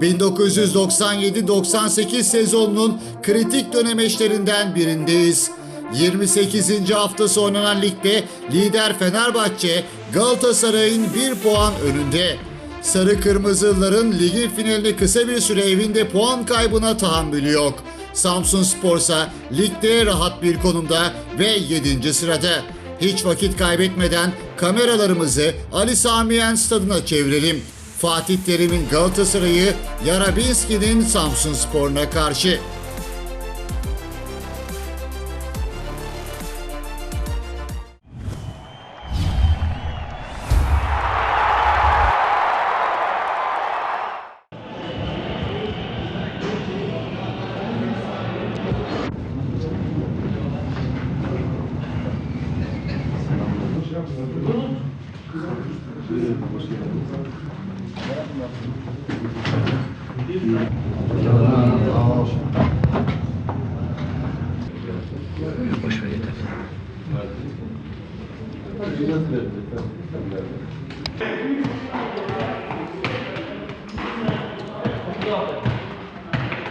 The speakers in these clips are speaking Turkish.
...1997-98 sezonunun kritik dönemeçlerinden birindeyiz. 28. haftası oynanan ligde lider Fenerbahçe Galatasaray'ın bir puan önünde. Sarı Kırmızılıların ligin finalinde kısa bir süre evinde puan kaybına tahammülü yok. Samsun Spor'sa ligde rahat bir konumda ve 7. sırada. Hiç vakit kaybetmeden kameralarımızı Ali Samiyen stadına çevirelim. Fatih Terim'in Galatasaray'ı Yarabinski'nin Samsun Spor'una karşı.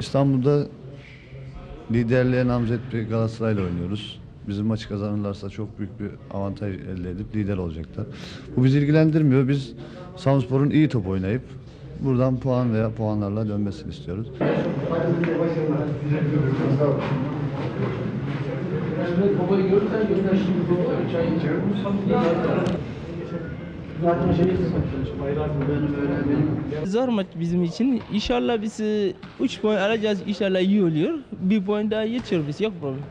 İstanbul'da liderliğe namzet bir Galatasaray'la oynuyoruz. Bizim maçı kazanırlarsa çok büyük bir avantaj elde edip lider olacaklar. Bu bizi ilgilendirmiyor. Biz Samspor'un iyi top oynayıp buradan puan veya puanlarla dönmesini istiyoruz. Zor maç bizim için. İnşallah biz 3 puan alacağız. İnşallah iyi oluyor. Bir puan daha yetiyor biz. Yok problem.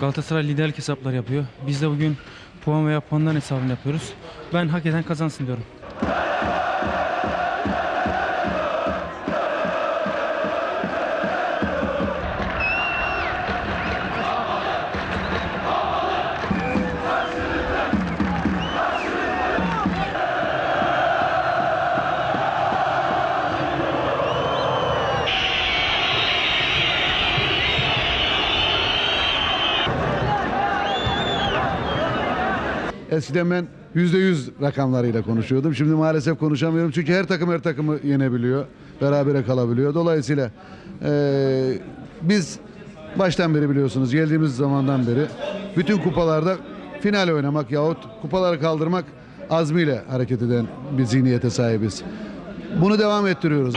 Galatasaray liderlik hesapları yapıyor. Biz de bugün puan veya puandan hesabını yapıyoruz. Ben hak eden kazansın diyorum. Eskiden ben yüzde yüz rakamlarıyla konuşuyordum. Şimdi maalesef konuşamıyorum. Çünkü her takım her takımı yenebiliyor. Berabere kalabiliyor. Dolayısıyla eee, biz baştan beri biliyorsunuz geldiğimiz zamandan beri bütün kupalarda final oynamak yahut kupaları kaldırmak azmiyle hareket eden bir zihniyete sahibiz. Bunu devam ettiriyoruz.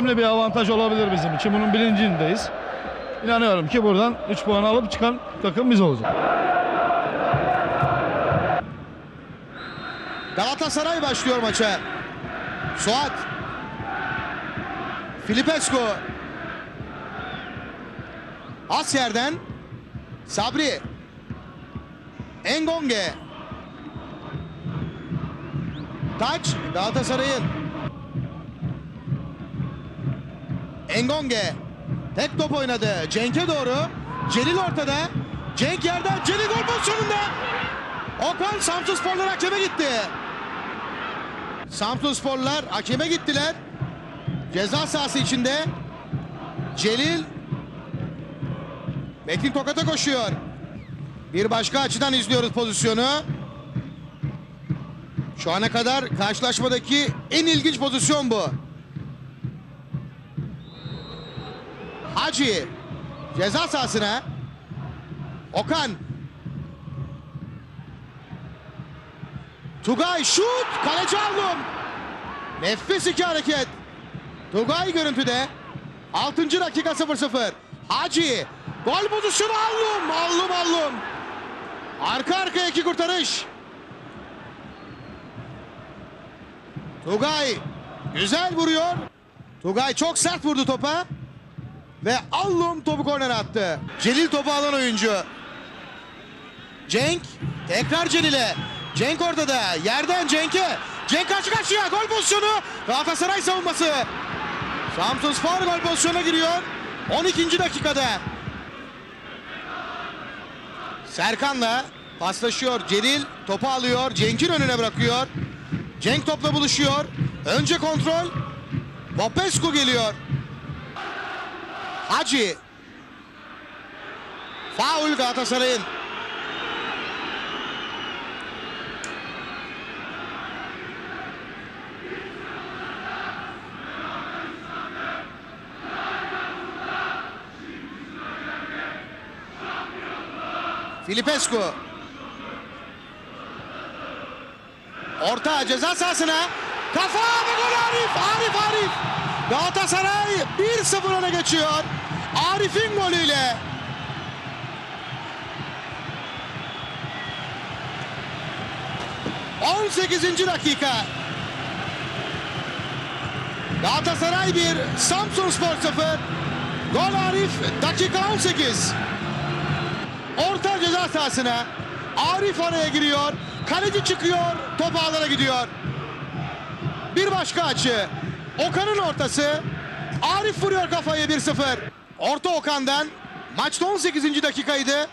Önemli bir avantaj olabilir bizim için. Bunun bilincindeyiz. İnanıyorum ki buradan 3 puan alıp çıkan takım biz olacak. Galatasaray başlıyor maça. Suat. Filipescu. Asyer'den Sabri. Engonge. Taç Galatasaray'ın. Engonge. Tek top oynadı. Cenk'e doğru. Celil ortada. Cenk yerden. Celil gol pozisyonunda. Okan Samsun Sporlar hakeme gitti. Samsun Sporlar hakeme gittiler. Ceza sahası içinde. Celil Metin Tokat'a koşuyor. Bir başka açıdan izliyoruz pozisyonu. Şu ana kadar karşılaşmadaki en ilginç pozisyon bu. Hacı ceza sahasına Okan Tugay şut. Kaleci Allum. Nefis iki hareket. Tugay görüntüde. 6. dakika 0-0. Hacı. Gol pozisyonu Allum. Allum Allum. Arka arkaya iki kurtarış. Tugay güzel vuruyor. Tugay çok sert vurdu topa. Ve Allum topu kornere attı. Celil topu alan oyuncu. Cenk tekrar Celil'e. Cenk ortada. Yerden Cenk'e. Cenk karşı karşıya. Gol pozisyonu. Galatasaray savunması. Samsun Spor gol pozisyonuna giriyor. 12. dakikada. Serkan'la paslaşıyor. Celil topu alıyor. Cenk'in önüne bırakıyor. Cenk topla buluşuyor. Önce kontrol. Popescu geliyor. Hacı. Faul Galatasaray'ın. Filipescu. Orta ceza sahasına. Kafa ve gol Arif. Arif Arif. Galatasaray 1-0 öne geçiyor. Arif'in golüyle. ...18. dakika. Galatasaray 1, Samsun Spor 0. Gol Arif dakika 18. Orta ceza sahasına. Arif araya giriyor. Kaleci çıkıyor. Top ağlara gidiyor. Bir başka açı. Okan'ın ortası. Arif vuruyor kafayı 1-0. Orta Okan'dan. Maçta 18. dakikaydı.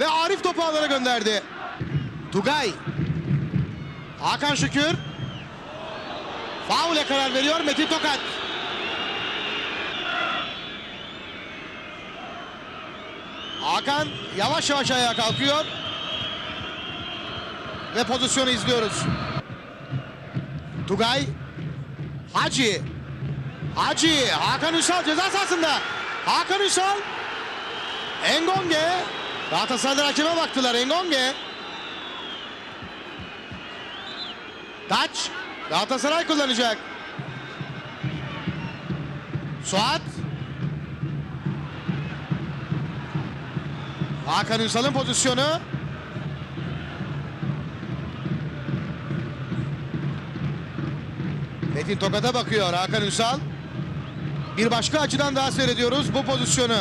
Ve Arif topu ağlara gönderdi. Tugay. Hakan Şükür. Faule karar veriyor Metin Tokat. Hakan yavaş yavaş ayağa kalkıyor. Ve pozisyonu izliyoruz. Tugay. Hacı. Hacı. Hakan Ünsal ceza sahasında. Hakan Ünsal. Engonge. Galatasaray'da hakeme baktılar. Engonge. Taç. Galatasaray kullanacak. Suat. Hakan Ünsal'ın pozisyonu. Metin Tokat'a bakıyor Hakan Ünsal. Bir başka açıdan daha seyrediyoruz bu pozisyonu.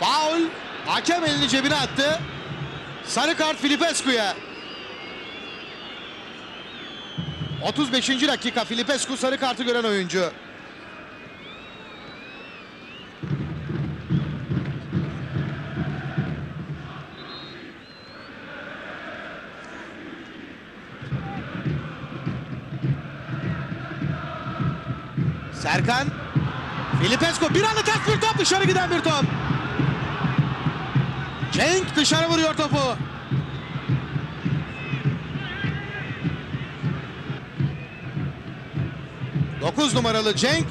Faul. Hakem elini cebine attı. Sarı kart Filipescu'ya. 35. dakika Filipescu sarı kartı gören oyuncu. Serkan. Filipescu bir anda ters bir top dışarı giden bir top. Cenk dışarı vuruyor topu. Dokuz numaralı Cenk.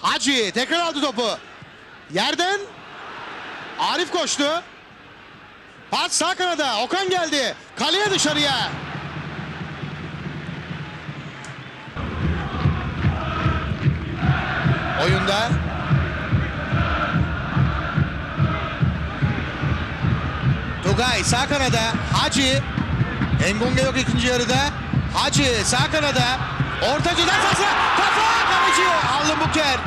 Hacı tekrar aldı topu. Yerden Arif koştu. Pas sağ kanada. Okan geldi. Kaleye dışarıya. Oyunda Tugay sağ kanada. Hacı. Engunge yok ikinci yarıda. Hacı sağ kanada. Orta ceza sahası. Kafa kaleci. Alın Buker.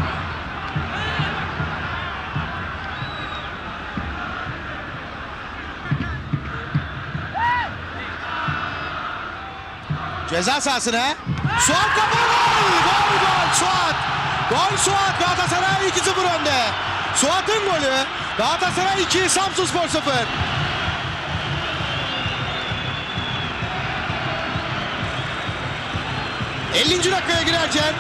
Ceza sahasına. Suat gol. Gol gol Suat. Gol Suat. Galatasaray 2-0 önde. Suat'ın golü. Galatasaray 2, Samsun Spor 0. ...50. dakikaya girerken...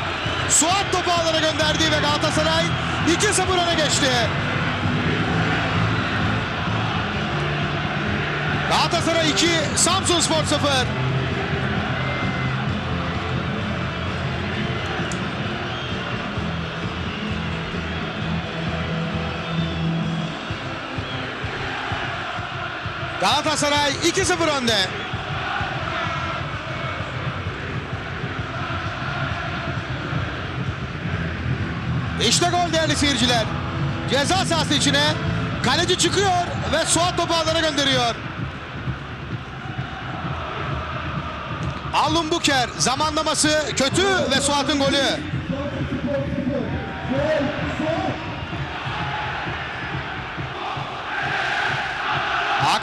...Suat topu ağlara gönderdi ve Galatasaray... ...2-0 öne geçti. Galatasaray 2, Samsun Spor 0. Galatasaray 2-0 önde. İşte gol değerli seyirciler. Ceza sahası içine kaleci çıkıyor ve Suat topu ağlara gönderiyor. Alun Buker zamanlaması kötü ve Suat'ın golü.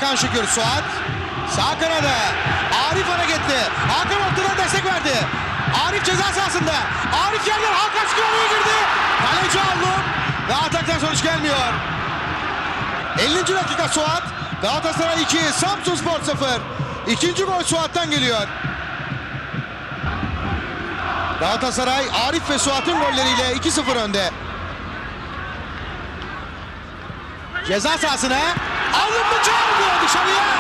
Hakan Şükür Suat. Sağ kanada. Arif hareketli Hakan ortadan destek verdi. Arif ceza sahasında. Arif yerden Hakan Şükür araya girdi. Kaleci Allum ve ataktan sonuç gelmiyor. 50. dakika Suat. Galatasaray 2 Samsun Spor 0 İkinci gol Suat'tan geliyor. Galatasaray Arif ve Suat'ın golleriyle 2-0 önde. Ceza sahasına Alın mı çağırmıyor dışarıya.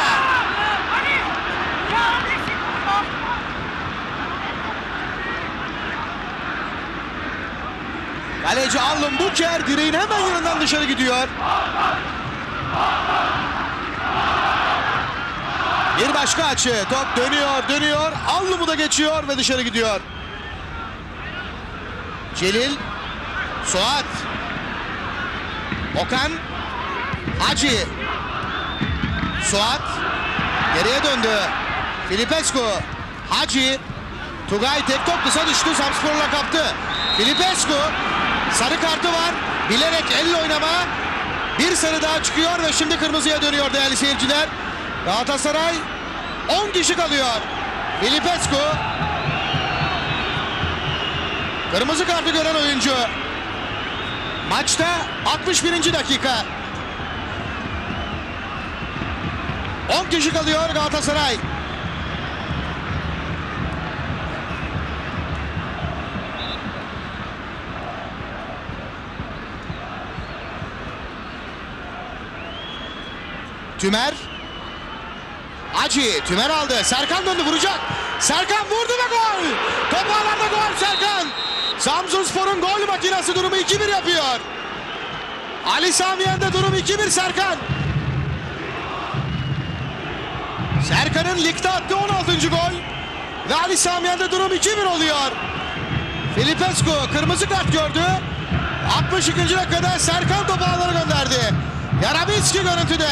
Kaleci Allum Buker direğin hemen yanından dışarı gidiyor. Bir başka açı. Top dönüyor, dönüyor. Allum'u da geçiyor ve dışarı gidiyor. Celil, Suat, Okan, Hacı, Suat geriye döndü. Filipescu, Hacı, Tugay tek top kısa düştü. Samspor'la kaptı. Filipescu sarı kartı var. Bilerek elle oynama. Bir sarı daha çıkıyor ve şimdi kırmızıya dönüyor değerli seyirciler. Galatasaray 10 kişi kalıyor. Filipescu kırmızı kartı gören oyuncu. Maçta 61. dakika. 10 kişi kalıyor Galatasaray. Tümer. Acı. Tümer aldı. Serkan döndü vuracak. Serkan vurdu ve gol. Top ağlarda gol Serkan. Samsun Spor'un gol makinesi durumu 2-1 yapıyor. Ali Samiyen'de durum 2-1 Serkan. Serkan'ın ligde attığı 16. gol. Ve Ali Samiyen'de durum 2-1 oluyor. Filipescu kırmızı kart gördü. 62. dakikada Serkan topu ağlara gönderdi. Yarabinski görüntüde.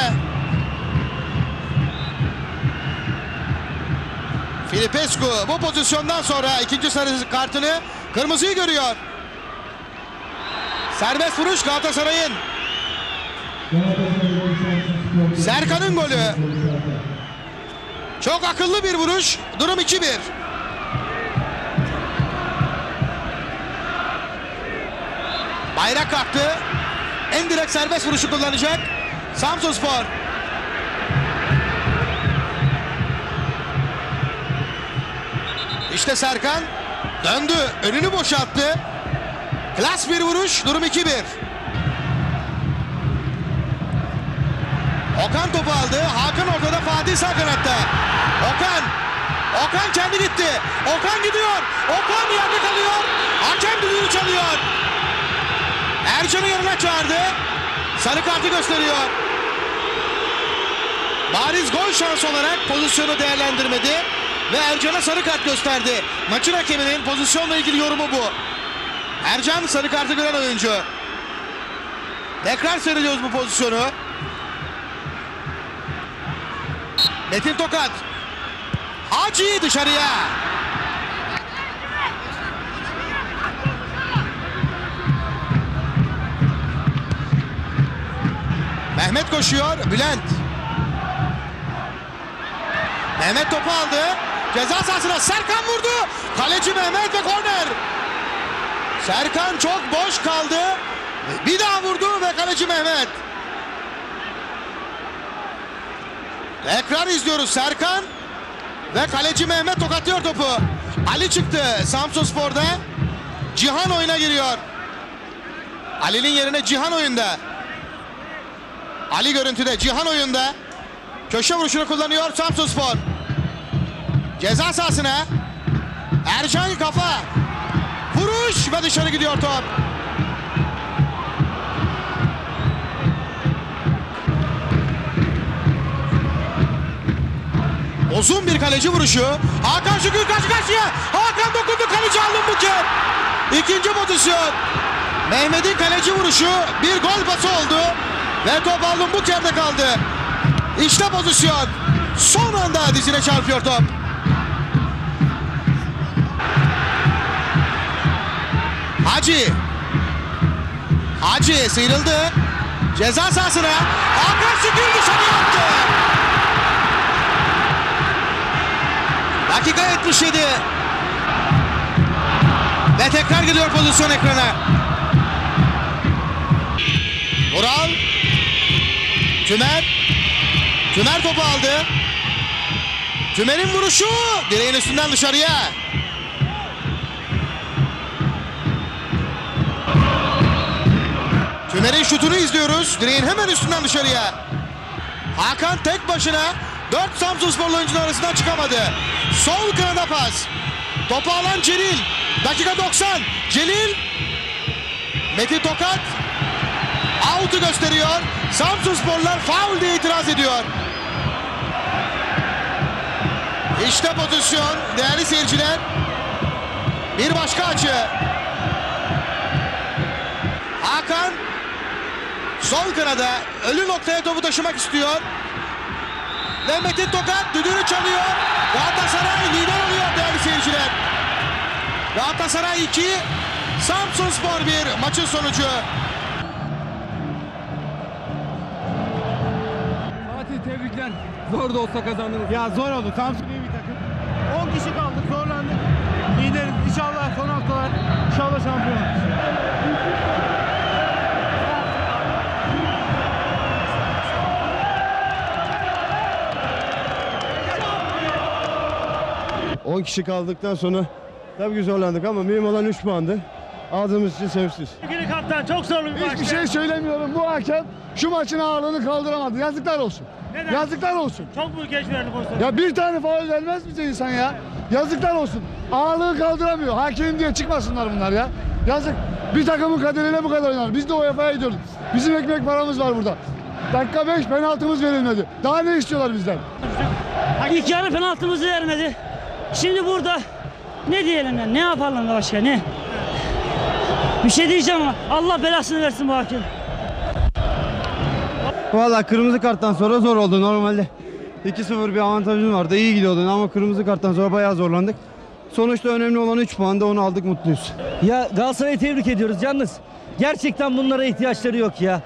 Filipescu bu pozisyondan sonra ikinci sarı kartını kırmızıyı görüyor. Serbest vuruş Galatasaray'ın. Serkan'ın golü. Çok akıllı bir vuruş. Durum 2-1. Bayrak kalktı. En direkt serbest vuruşu kullanacak. Samsun Spor. İşte Serkan döndü. Önünü boşalttı. Klas bir vuruş. Durum 2-1. Okan topu aldı. Hakan ortada Fatih sağ kanatta. Okan. Okan kendi gitti. Okan gidiyor. Okan yerde kalıyor. Hakem düdüğünü çalıyor. Ercan'ı yanına çağırdı. Sarı kartı gösteriyor. Bariz gol şansı olarak pozisyonu değerlendirmedi. Ve Ercan'a sarı kart gösterdi. Maçın hakeminin pozisyonla ilgili yorumu bu. Ercan sarı kartı gören oyuncu. Tekrar seyrediyoruz bu pozisyonu. Metin Tokat. Hacı dışarıya. Mehmet koşuyor. Bülent. Mehmet topu aldı. Ceza sahasına Serkan vurdu. Kaleci Mehmet ve korner. Serkan çok boş kaldı. Bir daha vurdu ve kaleci Mehmet. Tekrar izliyoruz Serkan ve kaleci Mehmet tokatlıyor topu. Ali çıktı Samsun Spor'da. Cihan oyuna giriyor. Ali'nin yerine Cihan oyunda. Ali görüntüde Cihan oyunda. Köşe vuruşunu kullanıyor Samsun Spor. Ceza sahasına. Ercan kafa. Vuruş ve dışarı gidiyor top. Uzun bir kaleci vuruşu. Hakan Şükür karşı karşıya. Hakan dokundu kaleci alın bu kez. İkinci pozisyon. Mehmet'in kaleci vuruşu bir gol pası oldu. Ve top alın bu kerde kaldı. İşte pozisyon. Son anda dizine çarpıyor top. Hacı. Hacı sıyrıldı. Ceza sahasına. Hakan Şükür dışarı attı. Dakika 77. Ve tekrar geliyor pozisyon ekrana. Vural. Tümer. Tümer topu aldı. Tümer'in vuruşu direğin üstünden dışarıya. Tümer'in şutunu izliyoruz. Direğin hemen üstünden dışarıya. Hakan tek başına 4 Samsun Sporlu oyuncunun arasından çıkamadı. Sol kanada pas. Topu alan Celil. Dakika 90. Celil. Metin Tokat. Out'u gösteriyor. Samsun Sporlar faul diye itiraz ediyor. İşte pozisyon değerli seyirciler. Bir başka açı. Hakan sol kanada ölü noktaya topu taşımak istiyor. Ve Metin Tokat düdüğünü çalıyor. Galatasaray lider oluyor değerli seyirciler. Galatasaray 2, Samsun Spor 1 maçın sonucu. Fatih tebrikler. Zor da olsa kazandınız. Ya zor oldu. Samsun iyi bir takım. 10 kişi kaldık. Zorlandık. Lideriz. İnşallah son haftalar. İnşallah şampiyon 10 kişi kaldıktan sonra tabii ki zorlandık ama mühim olan 3 puandı. Aldığımız için sevinçliyiz. Sevgili kaptan çok zorlu bir maçtı. Hiçbir şey söylemiyorum. Bu hakem şu maçın ağırlığını kaldıramadı. Yazıklar olsun. Neden? Yazıklar olsun. Çok büyük geç verdi pozisyon. Ya bir tane faul vermez bize insan ya. Yazıklar olsun. Ağırlığı kaldıramıyor. Hakem diye çıkmasınlar bunlar ya. Yazık. Bir takımın kaderiyle bu kadar oynar. Biz de UEFA'ya gidiyoruz. Bizim ekmek paramız var burada. Dakika 5 penaltımız verilmedi. Daha ne istiyorlar bizden? İlk yarı penaltımızı vermedi. Şimdi burada ne diyelim ya? Ne yapalım başka ne? Bir şey diyeceğim ama Allah belasını versin bu hakem. Valla kırmızı karttan sonra zor oldu normalde. 2-0 bir avantajımız vardı. iyi gidiyordun ama kırmızı karttan sonra bayağı zorlandık. Sonuçta önemli olan 3 puan da onu aldık mutluyuz. Ya Galatasaray'ı tebrik ediyoruz yalnız. Gerçekten bunlara ihtiyaçları yok ya.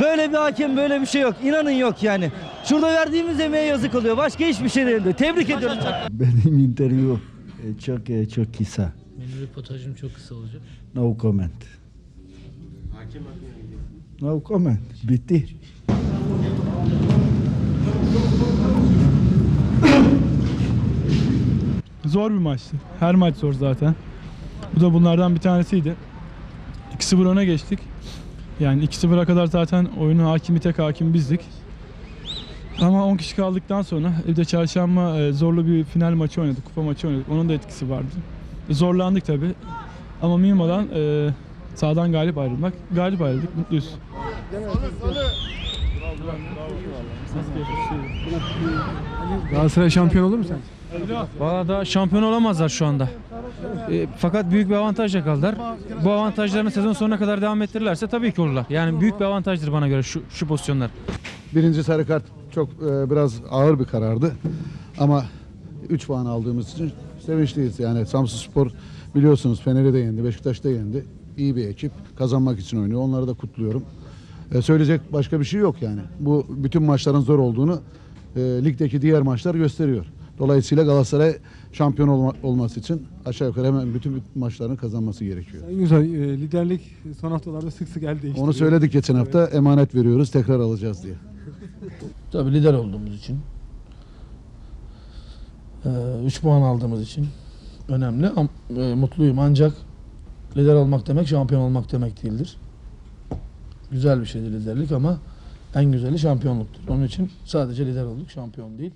Böyle bir hakem böyle bir şey yok. İnanın yok yani. Şurada verdiğimiz emeğe yazık oluyor. Başka hiçbir şey değil. Tebrik ediyorum. Benim interview e, çok e, çok kısa. Benim röportajım çok kısa olacak. No comment. No comment. Bitti. Zor bir maçtı. Her maç zor zaten. Bu da bunlardan bir tanesiydi. 2-0 öne geçtik. Yani 2-0'a kadar zaten oyunun hakimi tek hakim bizdik. Ama 10 kişi kaldıktan sonra bir de çarşamba e, zorlu bir final maçı oynadık, kupa maçı oynadık. Onun da etkisi vardı. Zorlandık tabi. Ama mühim olan e, sağdan galip ayrılmak. Galip ayrıldık, mutluyuz. Galatasaray şampiyon olur mu sen? Valla daha şampiyon olamazlar şu anda. E, fakat büyük bir avantajla kaldılar. Bu avantajlarını sezon sonuna kadar devam ettirirlerse tabii ki olurlar. Yani büyük bir avantajdır bana göre şu, şu pozisyonlar. Birinci sarı kart çok e, biraz ağır bir karardı. Ama 3 puan aldığımız için sevinçliyiz. Yani Samsun Spor biliyorsunuz Fener'i de yendi, Beşiktaş'ı da yendi. İyi bir ekip. Kazanmak için oynuyor. Onları da kutluyorum. E, söyleyecek başka bir şey yok yani. Bu bütün maçların zor olduğunu e, ligdeki diğer maçlar gösteriyor. Dolayısıyla Galatasaray şampiyon olma- olması için aşağı yukarı hemen bütün maçlarını kazanması gerekiyor. Güzel. liderlik son haftalarda sık sık el değiştiriyor. Onu söyledik geçen hafta. Emanet veriyoruz. Tekrar alacağız diye. Tabii lider olduğumuz için. 3 puan aldığımız için önemli. Am- e, mutluyum ancak lider olmak demek şampiyon olmak demek değildir. Güzel bir şeydir liderlik ama en güzeli şampiyonluktur. Onun için sadece lider olduk, şampiyon değil.